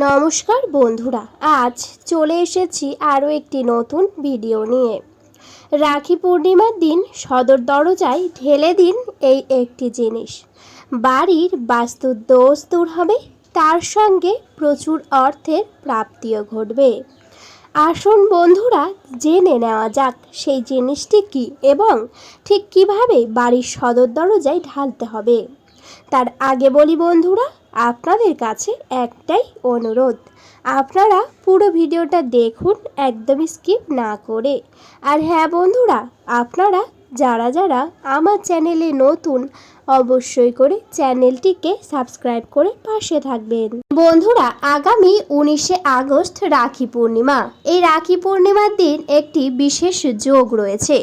নমস্কার বন্ধুরা, আজ চলে এসেছি আরও একটি নতুন ভিডিও নিয়ে। রাখি পূর্ণিমার দিন সদর দরজায় ঢেলে দিন এই একটি জিনিস। বাড়ির বাস্তু দোষ দূর হবে, তার সঙ্গে প্রচুর অর্থের প্রাপ্তিও ঘটবে। আসুন বন্ধুরা, জেনে নেওয়া যাক সেই জিনিসটি কি এবং ঠিক কীভাবে বাড়ির সদর দরজায় ঢালতে হবে। তার আগে বলি বন্ধুরা আপনাদের কাছে একটাই অনুরোধ। আপনারা পুরো ভিডিওটা দেখুন, একদমই স্কিপ না করে। আর হ্যাঁ বন্ধুরা, আপনারা যারা যারা আমার চ্যানেলে নতুন অবশ্যই করে চ্যানেলটিকে সাবস্ক্রাইব করে পাশে থাকবেন। বন্ধুরা, আগামী উনিশে আগস্ট রাখি পূর্ণিমা। এই রাখি পূর্ণিমার দিন একটি বিশেষ যোগ রয়েছে।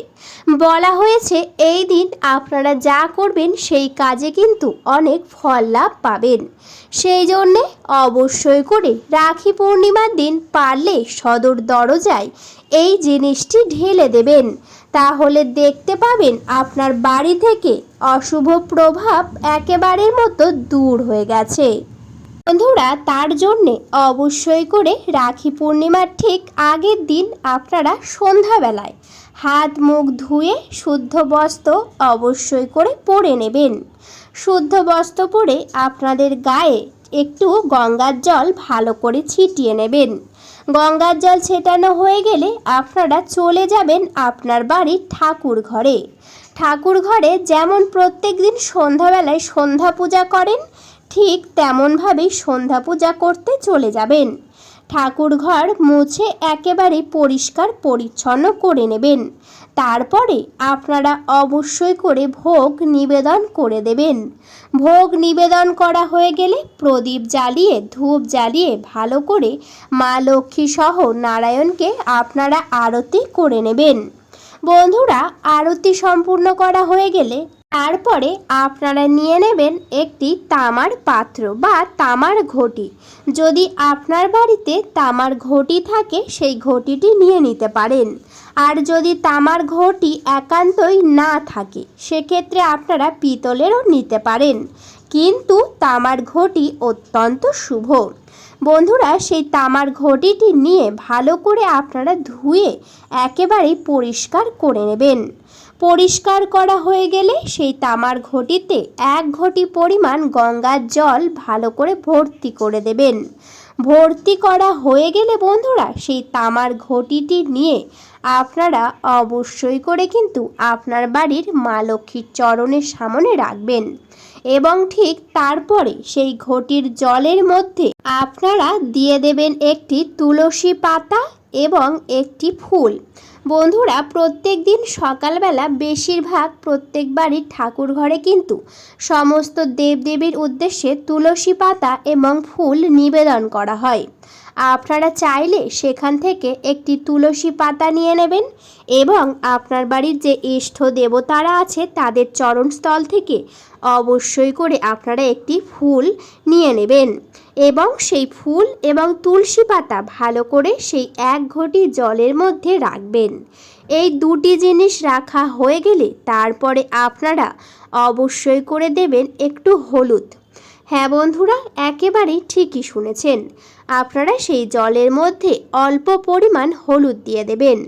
বলা হয়েছে, এই দিন আপনারা যা করবেন সেই কাজে কিন্তু অনেক ফল লাভ পাবেন। সেই জন্যে অবশ্যই করে রাখি পূর্ণিমার দিন পারলে সদর দরজায় এই জিনিসটি ঢেলে দেবেন। তাহলে দেখতে পাবেন আপনার বাড়ি থেকে অশুভ প্রভাব একেবারের মতো দূর হয়ে গেছে। বন্ধুরা, তার জন্যে অবশ্যই করে রাখি পূর্ণিমার ঠিক আগের দিন আপনারা সন্ধ্যাবেলায় হাত মুখ ধুয়ে শুদ্ধ বস্ত্র অবশ্যই করে পরে নেবেন। শুদ্ধ বস্ত্র পরে আপনাদের গায়ে একটু গঙ্গার জল ভালো করে ছিটিয়ে নেবেন। গঙ্গার জল ছেটানো হয়ে গেলে আপনারা চলে যাবেন আপনার বাড়ির ঠাকুর ঘরে। ঠাকুর ঘরে যেমন প্রত্যেক দিন সন্ধ্যাবেলায় সন্ধ্যা পূজা করেন, ঠিক তেমনভাবেই সন্ধ্যা পূজা করতে চলে যাবেন। ঠাকুর ঘর মুছে একেবারে পরিষ্কার পরিচ্ছন্ন করে নেবেন। তারপরে আপনারা অবশ্যই করে ভোগ নিবেদন করে দেবেন। ভোগ নিবেদন করা হয়ে গেলে প্রদীপ জ্বালিয়ে, ধূপ জ্বালিয়ে ভালো করে মা লক্ষ্মী সহ নারায়ণকে আপনারা আরতি করে নেবেন। বন্ধুরা আরতি সম্পূর্ণ করা হয়ে গেলে তারপরে আপনারা নিয়ে নেবেন একটি তামার পাত্র বা তামার ঘটি। যদি আপনার বাড়িতে তামার ঘটি থাকে, সেই ঘটিটি নিয়ে নিতে পারেন। আর যদি তামার ঘটি একান্তই না থাকে, সেক্ষেত্রে আপনারা পিতলেরও নিতে পারেন। কিন্তু তামার ঘটি অত্যন্ত শুভ। বন্ধুরা, সেই তামার ঘটিটি নিয়ে ভালো করে আপনারা ধুয়ে একেবারেই পরিষ্কার করে নেবেন। পরিষ্কার করা হয়ে গেলে সেই তামার ঘটিতে এক ঘটি পরিমাণ গঙ্গার জল ভালো করে ভর্তি করে দেবেন। ভর্তি করা হয়ে গেলে বন্ধুরা, সেই তামার ঘটিটি নিয়ে আপনারা অবশ্যই করে কিন্তু আপনার বাড়ির মা লক্ষ্মীর চরণের সামনে রাখবেন। এবং ঠিক তারপরে সেই ঘটির জলের মধ্যে আপনারা দিয়ে দেবেন একটি তুলসী পাতা এবং একটি ফুল। বন্ধুরা প্রত্যেক দিন সকালবেলা বেশিরভাগ প্রত্যেক বাড়ির ঠাকুর ঘরে কিন্তু সমস্ত দেবদেবীর উদ্দেশ্যে তুলসী পাতা এবং ফুল নিবেদন করা হয়। আপনারা চাইলে সেখান থেকে একটি তুলসী পাতা নিয়ে নেবেন এবং আপনার বাড়ির যে ইষ্ট দেবতারা আছে তাদের চরণস্থল থেকে অবশ্যই করে আপনারা একটি ফুল নিয়ে নেবেন। এবং সেই ফুল এবং তুলসী পাতা ভালো করে সেই এক ঘটি জলের মধ্যে রাখবেন। এই দুটি জিনিস রাখা হয়ে গেলে তারপরে আপনারা অবশ্যই করে দেবেন একটু হলুদ। হ্যাঁ বন্ধুরা, একেবারেই ঠিকই শুনেছেন। আপনারা সেই জলের মধ্যে অল্প পরিমাণ হলুদ দিয়ে দেবেন।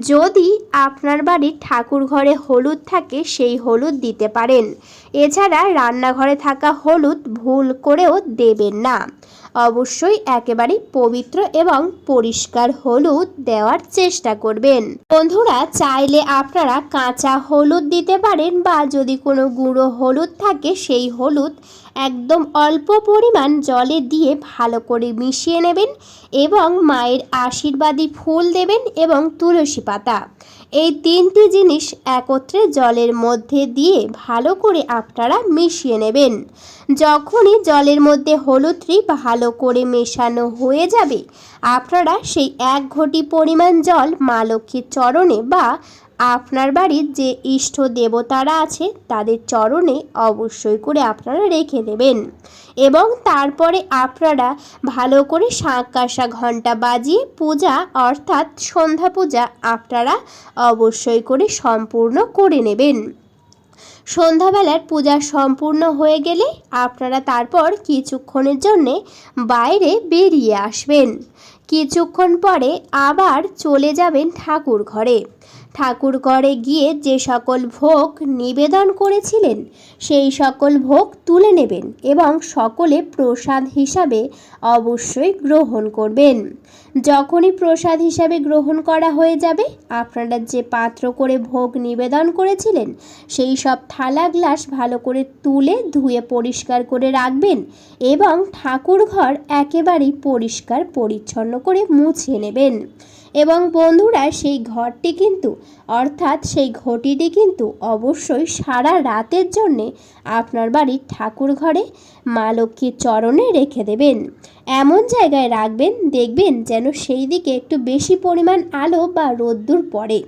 যদি আপনার বাড়ির ঠাকুর ঘরে হলুদ থাকে, সেই হলুদ দিতে পারেন। এছাড়া রান্নাঘরে থাকা হলুদ ভুল করেও দেবেন না। অবশ্যই একেবারে পবিত্র এবং পরিষ্কার হলুদ দেওয়ার চেষ্টা করবেন। বন্ধুরা, চাইলে আপনারা কাঁচা হলুদ দিতে পারেন বা যদি কোনো গুঁড়ো হলুদ থাকে, সেই হলুদ একদম অল্প পরিমাণ জলে দিয়ে ভালো করে মিশিয়ে নেবেন এবং মায়ের আশীর্বাদী ফুল দেবেন এবং তুলসী পাতা। এই তিনটি জিনিস একত্রে জলের মধ্যে দিয়ে ভালো করে আপনারা মিশিয়ে নেবেন। যখনই জলের মধ্যে হলুদটি ভালো করে মেশানো হয়ে যাবে, আপনারা সেই এক ঘটি পরিমাণ জল মা লক্ষ্মীর চরণে বা আপনার বাড়ির যে ইষ্ট দেবতারা আছে, তাদের চরণে অবশ্যই করে আপনারা রেখে দেবেন। এবং তারপরে আপনারা ভালো করে শাঁখ কাঁসা ঘণ্টা বাজিয়ে পূজা, অর্থাৎ সন্ধ্যা পূজা আপনারা অবশ্যই করে সম্পূর্ণ করে নেবেন। সন্ধ্যাবেলার পূজা সম্পূর্ণ হয়ে গেলে আপনারা তারপর কিছুক্ষণের জন্যে বাইরে বেরিয়ে আসবেন। কিছুক্ষণ পরে আবার চলে যাবেন ঠাকুর ঘরে। ঠাকুর ঘরে গিয়ে যে সকল ভোগ নিবেদন করেছিলেন, সেই সকল ভোগ তুলে নেবেন এবং সকলে প্রসাদ হিসাবে অবশ্যই গ্রহণ করবেন। যখনই প্রসাদ হিসাবে গ্রহণ করা হয়ে যাবে, আপনারা যে পাত্র করে ভোগ নিবেদন করেছিলেন, সেই সব থালা গ্লাস ভালো করে তুলে ধুয়ে পরিষ্কার করে রাখবেন এবং ঠাকুর ঘর একেবারেই পরিষ্কার পরিচ্ছন্ন করে মুছে নেবেন। এবং বন্ধুরা, সেই ঘরটি কিন্তু, অর্থাৎ সেই ঘটিটি কিন্তু অবশ্যই সারা রাতের জন্যে আপনার বাড়ির ঠাকুর ঘরে মা লক্ষ্মীর চরণে রেখে দেবেন। এমন জায়গায় রাখবেন, দেখবেন যেন সেই দিকে একটু বেশি পরিমাণ আলো বা রোদ্দুর পড়ে।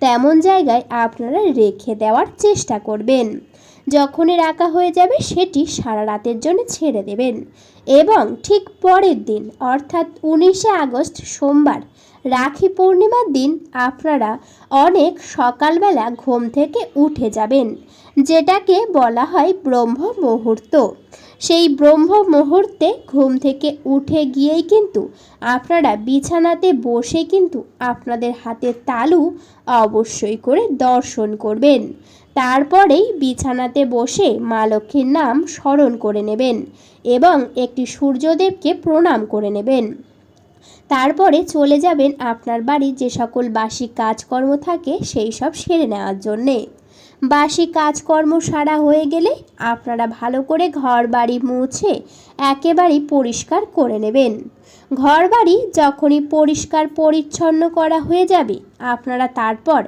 তেমন জায়গায় আপনারা রেখে দেওয়ার চেষ্টা করবেন। যখনই রাখা হয়ে যাবে, সেটি সারা রাতের জন্য ছেড়ে দেবেন। এবং ঠিক পরের দিন, অর্থাৎ উনিশে আগস্ট সোমবার রাখি পূর্ণিমার দিন আপনারা অনেক সকালবেলা ঘুম থেকে উঠে যাবেন, যেটাকে বলা হয় ব্রহ্ম মুহূর্ত। সেই ব্রহ্ম মুহূর্তে ঘুম থেকে উঠে গিয়েই কিন্তু আপনারা বিছানাতে বসে কিন্তু আপনাদের হাতের তালু অবশ্যই করে দর্শন করবেন। তারপরেই বিছানাতে বসে মা লক্ষ্মীর নাম স্মরণ করে নেবেন এবং একটি সূর্যদেবকে প্রণাম করে নেবেন। তারপরে চলে যাবেন আপনার বাড়ির যে সকল বাসি কাজকর্ম থাকে সেই সব সেরে নেওয়ার জন্যে। বাসি কাজকর্ম সারা হয়ে গেলে আপনারা ভালো করে ঘর বাড়ি মুছে একেবারেই পরিষ্কার করে নেবেন। ঘর বাড়ি যখনই পরিষ্কার পরিচ্ছন্ন করা হয়ে যাবে, আপনারা তারপর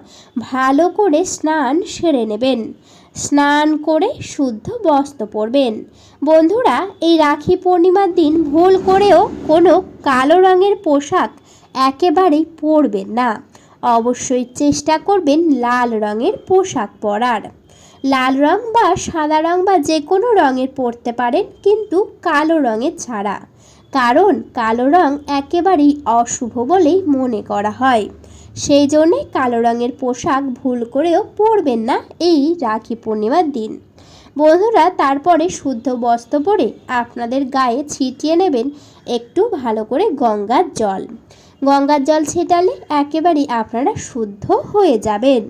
ভালো করে স্নান সেরে নেবেন। স্নান করে শুদ্ধ বস্ত্র পরবেন। বন্ধুরা, এই রাখি পূর্ণিমার দিন ভুল করেও কোনো কালো রঙের পোশাক একেবারেই পরবেন না। অবশ্যই চেষ্টা করবেন লাল রঙের পোশাক পরার। লাল রং বা সাদা রং বা যে কোনো রঙের পরতে পারেন, কিন্তু কালো রঙের ছাড়া। কারণ কালো রং একেবারেই অশুভ বলেই মনে করা হয়। সেই জন্যে কালো রঙের পোশাক ভুল করেও পরবেন না এই রাখি পূর্ণিমার দিন। বন্ধুরা, তারপরে শুদ্ধ বস্ত্র পরে আপনাদের গায়ে ছিটিয়ে নেবেন একটু ভালো করে গঙ্গার জল। গঙ্গার জল ছেটালে একেবারেই আপনারা শুদ্ধ হয়ে যাবেন।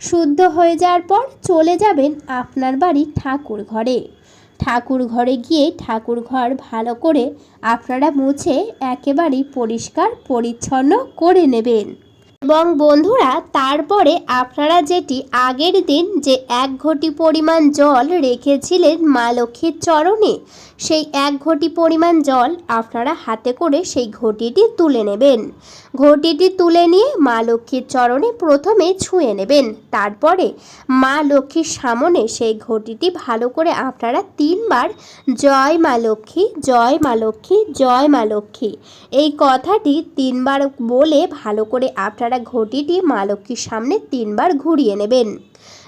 শুদ্ধ হয়ে যাওয়ার পর চলে যাবেন আপনার বাড়ি ঠাকুর ঘরে। ঠাকুর ঘরে গিয়ে ঠাকুর ঘর ভালো করে আপনারা মুছে একেবারেই পরিষ্কার পরিচ্ছন্ন করে নেবেন। এবং বন্ধুরা, তারপরে আপনারা যেটি আগের দিন যে এক ঘটি পরিমাণ জল রেখেছিলেন মা লক্ষ্মীর চরণে সেই এক ঘটি পরিমাণ জল আপনারা হাতে করে সেই ঘটিটি তুলে নেবেন। ঘটিটি তুলে নিয়ে মা লক্ষ্মীর চরণে প্রথমে ছুঁয়ে নেবেন। তারপরে মা লক্ষ্মীর সামনে সেই ঘটিটি ভালো করে আপনারা তিনবার জয় মা লক্ষ্মী, জয় মা লক্ষ্মী, জয় মা লক্ষ্মী এই কথাটি তিনবার বলে ভালো করে আপনারা ঘটিটি মা লক্ষ্মীর সামনে তিনবার ঘুরিয়ে নেবেন।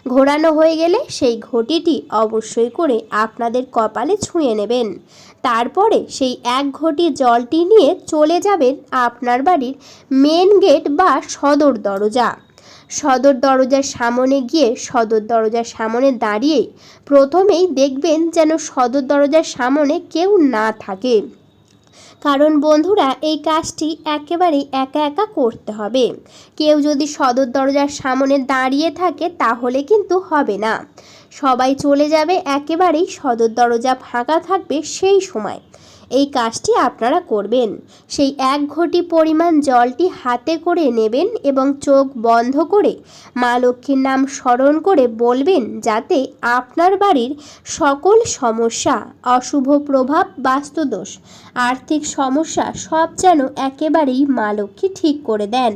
ঘোরানো হয়ে গেলে সেই ঘটিটি অবশ্যই করে আপনাদের কপালে ছুঁয়ে নেবেন। তারপরে সেই এক ঘটি জলটি নিয়ে চলে যাবেন আপনার বাড়ির মেন গেট বা সদর দরজা। সদর দরজার সামনে গিয়ে সদর দরজার সামনে দাঁড়িয়ে প্রথমেই দেখবেন যেন সদর দরজার সামনে কেউ না থাকে। কারণ বন্ধুরা, এই কাজটি একেবারেই একা একা করতে হবে। কেউ যদি সদর দরজার সামনে দাঁড়িয়ে থাকে, তাহলে কিন্তু হবে না। সবাই চলে যাবে, একেবারেই সদর দরজা ফাঁকা থাকবে সেই সময়। এই কাজটি আপনারা করবেন। সেই এক ঘটি পরিমাণ জলটি হাতে করে নেবেন এবং চোখ বন্ধ করে মা লক্ষ্মীর নাম স্মরণ করে বলবেন যাতে আপনার বাড়ির সকল সমস্যা, অশুভ প্রভাব, বাস্তুদোষ, আর্থিক সমস্যা সব যেন একেবারেই মা লক্ষ্মী ঠিক করে দেন।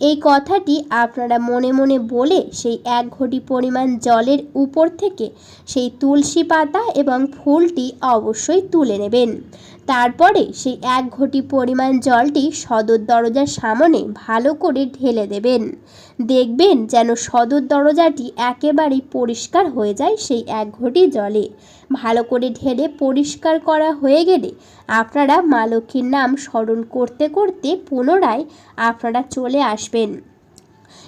এই কথাটি আপনারা মনে মনে বলে সেই এক ঘটি পরিমাণ জলের উপর থেকে সেই তুলসী পাতা এবং ফুলটি অবশ্যই তুলে নেবেন। তারপরে সেই এক ঘটি পরিমাণ জলটি সদর দরজার সামনে ভালো করে ঢেলে দেবেন। দেখবেন যেন সদর দরজাটি একেবারেই পরিষ্কার হয়ে যায় সেই এক ঘটি জলে। ভালো করে ঢেলে পরিষ্কার করা হয়ে গেলে আপনারা মা লক্ষ্মীর নাম স্মরণ করতে করতে পুনরায় আপনারা চলে আসবেন।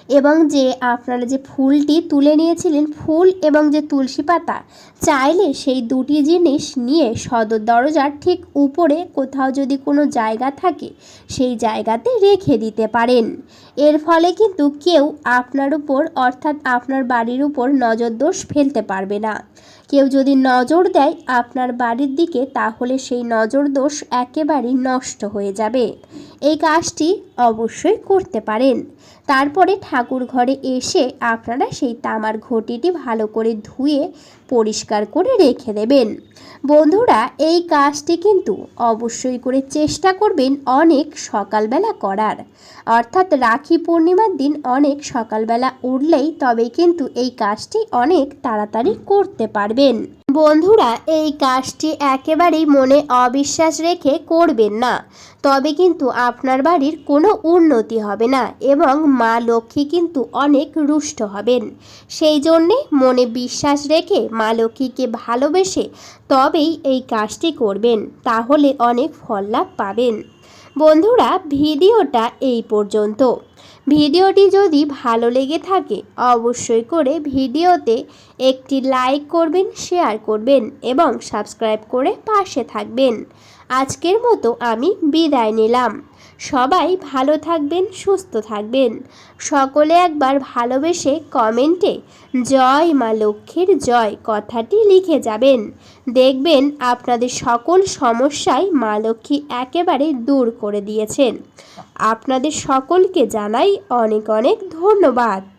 এবং যে আপনারা যে ফুলটি তুলে নিয়েছিলেন, ফুল এবং যে তুলসী পাতা, চাইলে সেই দুটি জিনিস নিয়ে সদর দরজার ঠিক উপরে কোথাও যদি কোনো জায়গা থাকে, সেই জায়গাতে রেখে দিতে পারেন। এর ফলে কিন্তু কেউ আপনার উপর, অর্থাৎ আপনার বাড়ির উপর নজর দোষ ফেলতে পারবে না। কেউ যদি নজর দেয় আপনার বাড়ির দিকে, তাহলে সেই নজর দোষ একেবারেই নষ্ট হয়ে যাবে। এই কাজটি অবশ্যই করতে পারেন। তারপরে ঠাকুর ঘরে এসে আপনারা সেই তামার ঘটিটি ভালো করে ধুয়ে পরিষ্কার করে রেখে দেবেন। বন্ধুরা, এই কাজটি কিন্তু অবশ্যই করে চেষ্টা করবেন অনেক সকালবেলা করার। অর্থাৎ রাখি পূর্ণিমার দিন অনেক সকালবেলা উঠলেই তবে কিন্তু এই কাজটি অনেক তাড়াতাড়ি করতে পারবেন। বন্ধুরা, এই কাজটি একেবারেই মনে অবিশ্বাস রেখে করবেন না। তবে কিন্তু আপনার বাড়ির কোনো উন্নতি হবে না এবং মা লক্ষ্মী কিন্তু অনেক রুষ্ট হবেন। সেই জন্যে মনে বিশ্বাস রেখে মা লক্ষ্মীকে ভালোবেসে তবেই এই কাজটি করবেন, তাহলে অনেক ফল লাভ পাবেন। বন্ধুরা, ভিডিওটা এই পর্যন্ত। ভিডিওটি যদি ভালো লেগে থাকে, অবশ্যই করে ভিডিওতে একটি লাইক করবেন, শেয়ার করবেন এবং সাবস্ক্রাইব করে পাশে থাকবেন। আজকের মতো আমি বিদায় নিলাম। সবাই ভালো থাকবেন, সুস্থ থাকবেন। সকলে একবার ভালোবেসে কমেন্টে জয় মা লক্ষ্মীর জয় কথাটি লিখে যাবেন। দেখবেন আপনাদের সকল সমস্যায় মা লক্ষ্মী একেবারে দূর করে দিয়েছেন। আপনাদের সকলকে জানাই অনেক অনেক ধন্যবাদ।